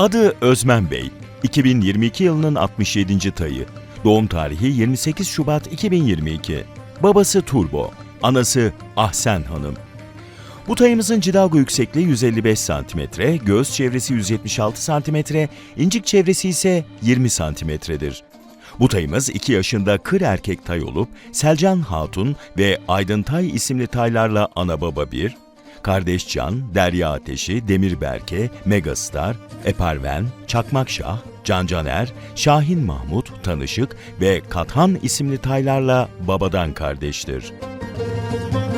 Adı Özmen Bey. 2022 yılının 67. tayı. Doğum tarihi 28 Şubat 2022. Babası Turbo, anası Ahsen Hanım. Bu tayımızın cidago yüksekliği 155 cm, göğüs çevresi 176 cm, incik çevresi ise 20 cm'dir. Bu tayımız 2 yaşında kır erkek tay olup Selcan Hatun ve Aydın Tay isimli taylarla ana baba 1, Kardeşcan, Derya Ateşi, Demir Berke, Megastar, Eparven, Çakmakşah, Cancaner, Şahin Mahmut, Tanışık ve Kathan isimli taylarla babadan kardeştir. Müzik